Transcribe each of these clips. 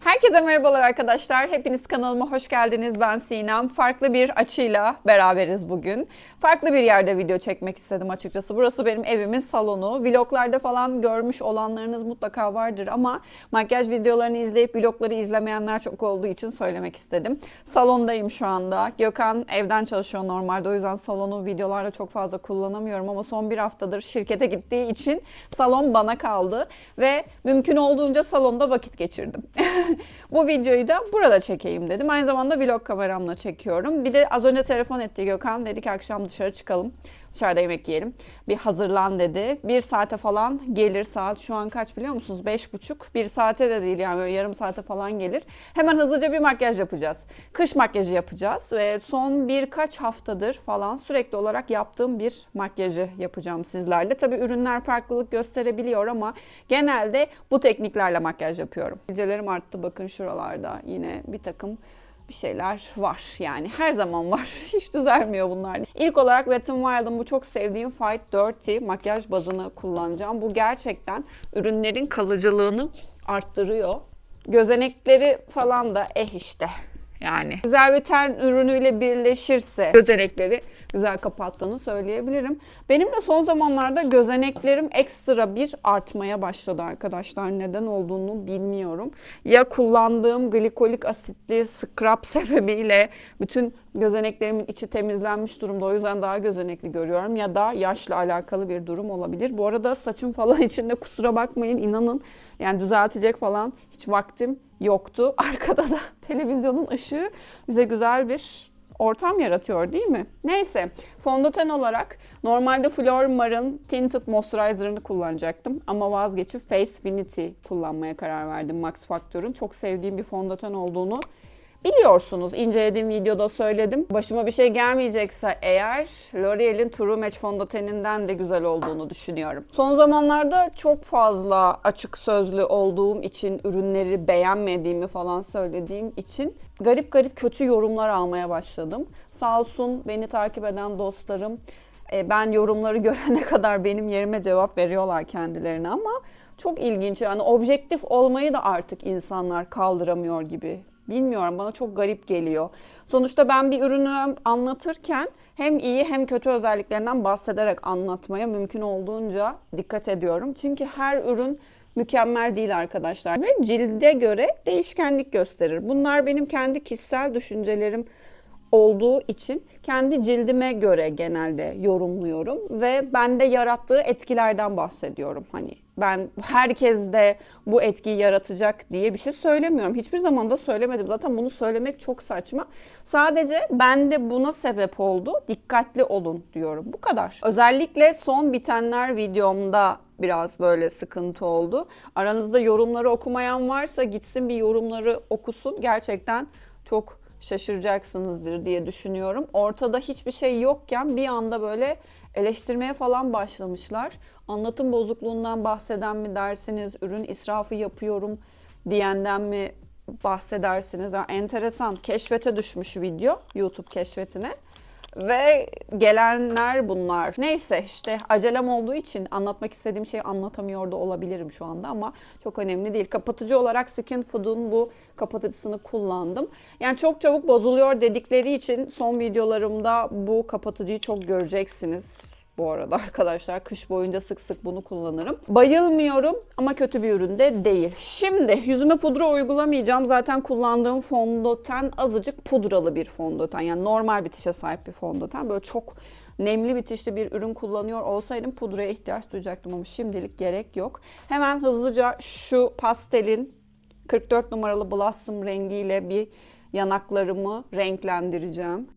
Herkese merhabalar arkadaşlar. Hepiniz kanalıma hoş geldiniz. Ben Sinem. Farklı bir açıyla beraberiz bugün. Farklı bir yerde video çekmek istedim açıkçası. Burası benim evimin salonu. Vloglarda falan görmüş olanlarınız mutlaka vardır ama makyaj videolarını izleyip vlogları izlemeyenler çok olduğu için söylemek istedim. Salondayım şu anda. Gökhan evden çalışıyor normalde. O yüzden salonu videolarda çok fazla kullanamıyorum ama son bir haftadır şirkete gittiği için salon bana kaldı ve mümkün olduğunca salonda vakit geçirdim. Bu videoyu da burada çekeyim dedim. Aynı zamanda vlog kameramla çekiyorum. Bir de az önce telefon etti Gökhan. Dedi ki akşam dışarı çıkalım. Dışarıda yemek yiyelim. Bir hazırlan dedi. Bir saate falan gelir saat. Şu an kaç biliyor musunuz? Beş buçuk. Bir saate de değil yani böyle yarım saate falan gelir. Hemen hızlıca bir makyaj yapacağız. Kış makyajı yapacağız. Ve son birkaç haftadır falan sürekli olarak yaptığım bir makyajı yapacağım sizlerle. Tabii ürünler farklılık gösterebiliyor ama genelde bu tekniklerle makyaj yapıyorum. Gecelerim arttı bakın şuralarda yine bir takım bir şeyler var yani her zaman var hiç düzelmiyor bunlar. İlk olarak Wet n Wild'ın bu çok sevdiğim Fight Dirty makyaj bazını kullanacağım. Bu gerçekten ürünlerin kalıcılığını arttırıyor. Gözenekleri falan da eh işte yani. Güzel bir ten ürünüyle birleşirse gözenekleri güzel kapattığını söyleyebilirim. Benim de son zamanlarda gözeneklerim ekstra bir artmaya başladı arkadaşlar. Neden olduğunu bilmiyorum. Ya kullandığım glikolik asitli scrub sebebiyle bütün gözeneklerimin içi temizlenmiş durumda. O yüzden daha gözenekli görüyorum. Ya da yaşla alakalı bir durum olabilir. Bu arada saçım falan içinde kusura bakmayın inanın. Yani düzeltecek falan vaktim yoktu. Arkada da televizyonun ışığı bize güzel bir ortam yaratıyor değil mi? Neyse fondöten olarak normalde Flormar'ın Tinted Moisturizer'ını kullanacaktım ama vazgeçip Face Finity kullanmaya karar verdim Max Factor'un. Çok sevdiğim bir fondöten olduğunu Biliyorsunuz incelediğim videoda söyledim. Başıma bir şey gelmeyecekse eğer L'Oreal'in True Match fondöteninden de güzel olduğunu düşünüyorum. Son zamanlarda çok fazla açık sözlü olduğum için ürünleri beğenmediğimi falan söylediğim için garip garip kötü yorumlar almaya başladım. Sağ olsun beni takip eden dostlarım e, ben yorumları görene kadar benim yerime cevap veriyorlar kendilerine ama çok ilginç yani objektif olmayı da artık insanlar kaldıramıyor gibi Bilmiyorum bana çok garip geliyor. Sonuçta ben bir ürünü anlatırken hem iyi hem kötü özelliklerinden bahsederek anlatmaya mümkün olduğunca dikkat ediyorum. Çünkü her ürün mükemmel değil arkadaşlar ve cilde göre değişkenlik gösterir. Bunlar benim kendi kişisel düşüncelerim olduğu için kendi cildime göre genelde yorumluyorum ve bende yarattığı etkilerden bahsediyorum. Hani ben herkes de bu etkiyi yaratacak diye bir şey söylemiyorum. Hiçbir zaman da söylemedim. Zaten bunu söylemek çok saçma. Sadece ben de buna sebep oldu. Dikkatli olun diyorum. Bu kadar. Özellikle son bitenler videomda biraz böyle sıkıntı oldu. Aranızda yorumları okumayan varsa gitsin bir yorumları okusun. Gerçekten çok şaşıracaksınızdır diye düşünüyorum. Ortada hiçbir şey yokken bir anda böyle eleştirmeye falan başlamışlar. Anlatım bozukluğundan bahseden mi dersiniz, ürün israfı yapıyorum diyenden mi bahsedersiniz? Yani enteresan, keşfete düşmüş video, YouTube keşfetine. Ve gelenler bunlar. Neyse işte acelem olduğu için anlatmak istediğim şeyi anlatamıyor da olabilirim şu anda ama çok önemli değil. Kapatıcı olarak Skin Food'un bu kapatıcısını kullandım. Yani çok çabuk bozuluyor dedikleri için son videolarımda bu kapatıcıyı çok göreceksiniz bu arada arkadaşlar. Kış boyunca sık sık bunu kullanırım. Bayılmıyorum ama kötü bir ürün de değil. Şimdi yüzüme pudra uygulamayacağım. Zaten kullandığım fondöten azıcık pudralı bir fondöten. Yani normal bitişe sahip bir fondöten. Böyle çok nemli bitişli bir ürün kullanıyor olsaydım pudraya ihtiyaç duyacaktım ama şimdilik gerek yok. Hemen hızlıca şu pastelin 44 numaralı Blossom rengiyle bir yanaklarımı renklendireceğim.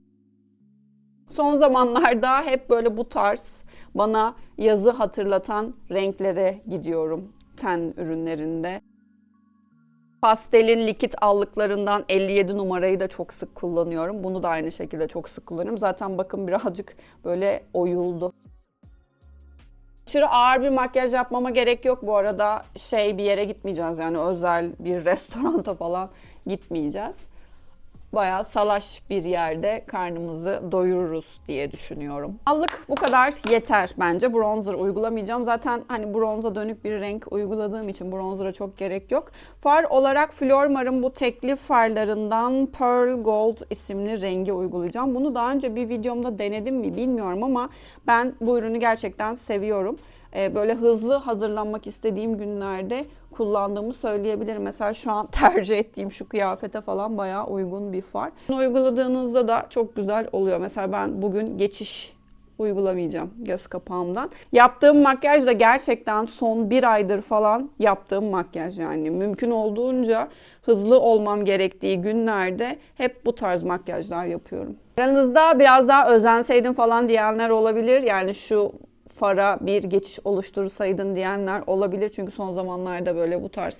Son zamanlarda hep böyle bu tarz bana yazı hatırlatan renklere gidiyorum ten ürünlerinde. Pastelin likit allıklarından 57 numarayı da çok sık kullanıyorum. Bunu da aynı şekilde çok sık kullanıyorum. Zaten bakın birazcık böyle oyuldu. Aşırı ağır bir makyaj yapmama gerek yok bu arada. Şey bir yere gitmeyeceğiz yani özel bir restoranta falan gitmeyeceğiz. Bayağı salaş bir yerde karnımızı doyururuz diye düşünüyorum. Allık bu kadar yeter bence. Bronzer uygulamayacağım. Zaten hani bronza dönük bir renk uyguladığım için bronzera çok gerek yok. Far olarak Flormar'ın bu tekli farlarından Pearl Gold isimli rengi uygulayacağım. Bunu daha önce bir videomda denedim mi bilmiyorum ama ben bu ürünü gerçekten seviyorum. Ee, böyle hızlı hazırlanmak istediğim günlerde kullandığımı söyleyebilirim. Mesela şu an tercih ettiğim şu kıyafete falan bayağı uygun bir far. Uyguladığınızda da çok güzel oluyor. Mesela ben bugün geçiş uygulamayacağım göz kapağımdan. Yaptığım makyaj da gerçekten son bir aydır falan yaptığım makyaj yani. Mümkün olduğunca hızlı olmam gerektiği günlerde hep bu tarz makyajlar yapıyorum. Aranızda biraz daha özenseydim falan diyenler olabilir. Yani şu fara bir geçiş oluştursaydın diyenler olabilir. Çünkü son zamanlarda böyle bu tarz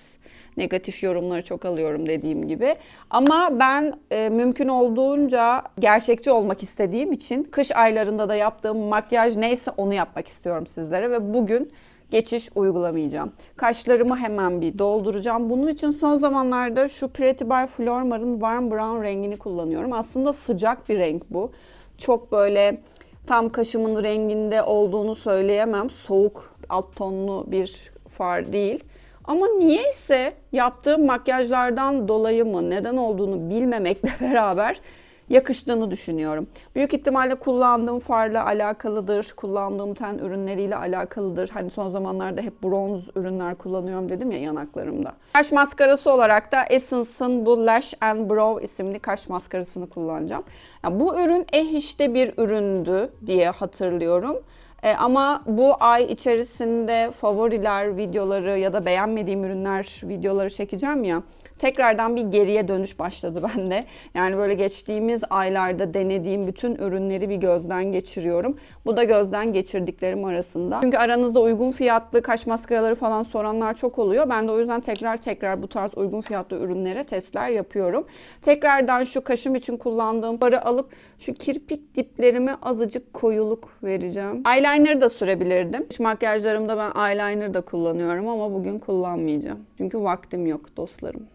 negatif yorumları çok alıyorum dediğim gibi. Ama ben e, mümkün olduğunca gerçekçi olmak istediğim için kış aylarında da yaptığım makyaj neyse onu yapmak istiyorum sizlere ve bugün geçiş uygulamayacağım. Kaşlarımı hemen bir dolduracağım. Bunun için son zamanlarda şu Pretty by Flormar'ın Warm Brown rengini kullanıyorum. Aslında sıcak bir renk bu. Çok böyle tam kaşımın renginde olduğunu söyleyemem. Soğuk alt tonlu bir far değil. Ama niyeyse yaptığım makyajlardan dolayı mı neden olduğunu bilmemekle beraber yakıştığını düşünüyorum. Büyük ihtimalle kullandığım farla alakalıdır, kullandığım ten ürünleriyle alakalıdır. Hani son zamanlarda hep bronz ürünler kullanıyorum dedim ya yanaklarımda. Kaş maskarası olarak da Essence'ın bu Lash and Brow isimli kaş maskarasını kullanacağım. Yani bu ürün eh işte bir üründü diye hatırlıyorum. E, ama bu ay içerisinde favoriler videoları ya da beğenmediğim ürünler videoları çekeceğim ya. Tekrardan bir geriye dönüş başladı bende. Yani böyle geçtiğimiz aylarda denediğim bütün ürünleri bir gözden geçiriyorum. Bu da gözden geçirdiklerim arasında. Çünkü aranızda uygun fiyatlı kaş maskaraları falan soranlar çok oluyor. Ben de o yüzden tekrar tekrar bu tarz uygun fiyatlı ürünlere testler yapıyorum. Tekrardan şu kaşım için kullandığım farı alıp şu kirpik diplerime azıcık koyuluk vereceğim. Eyeliner da sürebilirdim. Şu makyajlarımda ben eyeliner da kullanıyorum ama bugün kullanmayacağım. Çünkü vaktim yok dostlarım.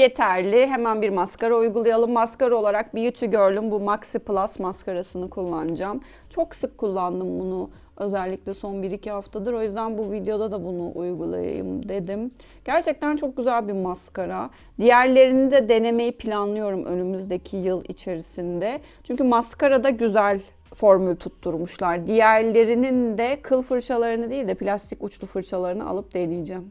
Yeterli. Hemen bir maskara uygulayalım. Maskara olarak Beauty Girl'ün bu Maxi Plus maskarasını kullanacağım. Çok sık kullandım bunu. Özellikle son 1-2 haftadır. O yüzden bu videoda da bunu uygulayayım dedim. Gerçekten çok güzel bir maskara. Diğerlerini de denemeyi planlıyorum önümüzdeki yıl içerisinde. Çünkü maskara da güzel formül tutturmuşlar. Diğerlerinin de kıl fırçalarını değil de plastik uçlu fırçalarını alıp deneyeceğim.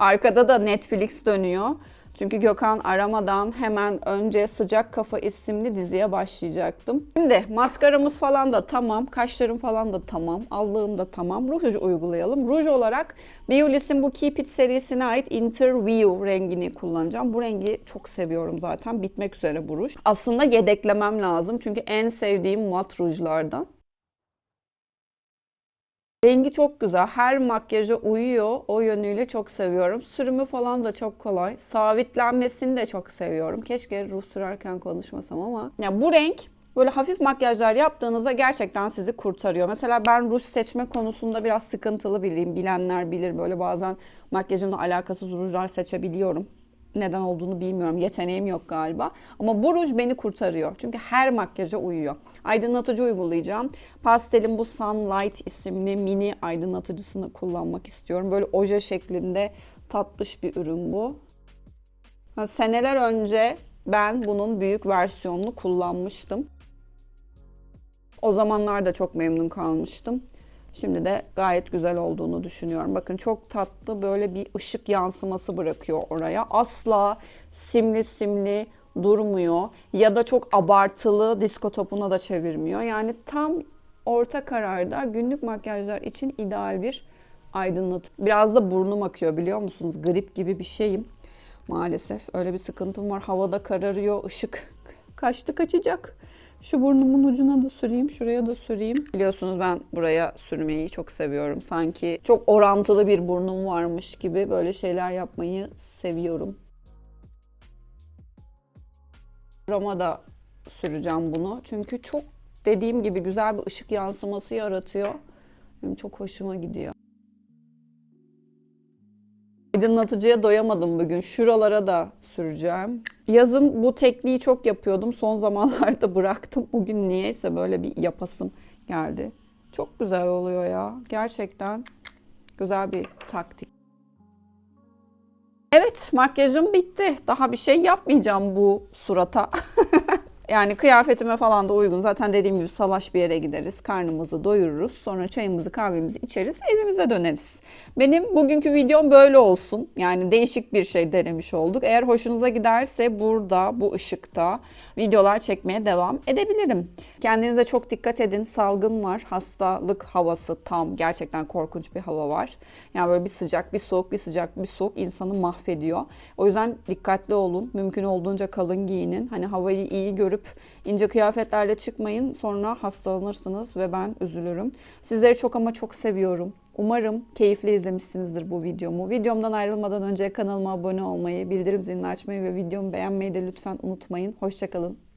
Arkada da Netflix dönüyor. Çünkü Gökhan aramadan hemen önce Sıcak Kafa isimli diziye başlayacaktım. Şimdi maskaramız falan da tamam, kaşlarım falan da tamam, allığım da tamam. Ruj uygulayalım. Ruj olarak Biolis'in bu Keep It serisine ait Interview rengini kullanacağım. Bu rengi çok seviyorum zaten. Bitmek üzere bu ruj. Aslında yedeklemem lazım çünkü en sevdiğim mat rujlardan. Rengi çok güzel. Her makyaja uyuyor. O yönüyle çok seviyorum. Sürümü falan da çok kolay. Sabitlenmesini de çok seviyorum. Keşke ruj sürerken konuşmasam ama. Ya bu renk böyle hafif makyajlar yaptığınızda gerçekten sizi kurtarıyor. Mesela ben ruj seçme konusunda biraz sıkıntılı biriyim. Bilenler bilir böyle bazen makyajımla alakasız rujlar seçebiliyorum neden olduğunu bilmiyorum. Yeteneğim yok galiba. Ama bu ruj beni kurtarıyor. Çünkü her makyaja uyuyor. Aydınlatıcı uygulayacağım. Pastelin bu Sunlight isimli mini aydınlatıcısını kullanmak istiyorum. Böyle oje şeklinde tatlış bir ürün bu. Seneler önce ben bunun büyük versiyonunu kullanmıştım. O zamanlar da çok memnun kalmıştım. Şimdi de gayet güzel olduğunu düşünüyorum. Bakın çok tatlı böyle bir ışık yansıması bırakıyor oraya. Asla simli simli durmuyor ya da çok abartılı disko topuna da çevirmiyor. Yani tam orta kararda günlük makyajlar için ideal bir aydınlatı. Biraz da burnum akıyor biliyor musunuz? Grip gibi bir şeyim. Maalesef öyle bir sıkıntım var. Havada kararıyor, ışık kaçtı kaçacak. Şu burnumun ucuna da süreyim, şuraya da süreyim. Biliyorsunuz ben buraya sürmeyi çok seviyorum. Sanki çok orantılı bir burnum varmış gibi böyle şeyler yapmayı seviyorum. Roma da süreceğim bunu. Çünkü çok dediğim gibi güzel bir ışık yansıması yaratıyor. Benim çok hoşuma gidiyor. Aydınlatıcıya doyamadım bugün. Şuralara da süreceğim. Yazın bu tekniği çok yapıyordum. Son zamanlarda bıraktım. Bugün niyeyse böyle bir yapasım geldi. Çok güzel oluyor ya. Gerçekten güzel bir taktik. Evet, makyajım bitti. Daha bir şey yapmayacağım bu surata. yani kıyafetime falan da uygun. Zaten dediğim gibi salaş bir yere gideriz. Karnımızı doyururuz. Sonra çayımızı kahvemizi içeriz. Evimize döneriz. Benim bugünkü videom böyle olsun. Yani değişik bir şey denemiş olduk. Eğer hoşunuza giderse burada, bu ışıkta videolar çekmeye devam edebilirim. Kendinize çok dikkat edin. Salgın var. Hastalık havası tam. Gerçekten korkunç bir hava var. Yani böyle bir sıcak, bir soğuk, bir sıcak, bir soğuk insanı mahvediyor. O yüzden dikkatli olun. Mümkün olduğunca kalın giyinin. Hani havayı iyi görüp ince kıyafetlerle çıkmayın. Sonra hastalanırsınız ve ben üzülürüm. Sizleri çok ama çok seviyorum. Umarım keyifli izlemişsinizdir bu videomu. Videomdan ayrılmadan önce kanalıma abone olmayı, bildirim zilini açmayı ve videomu beğenmeyi de lütfen unutmayın. Hoşçakalın.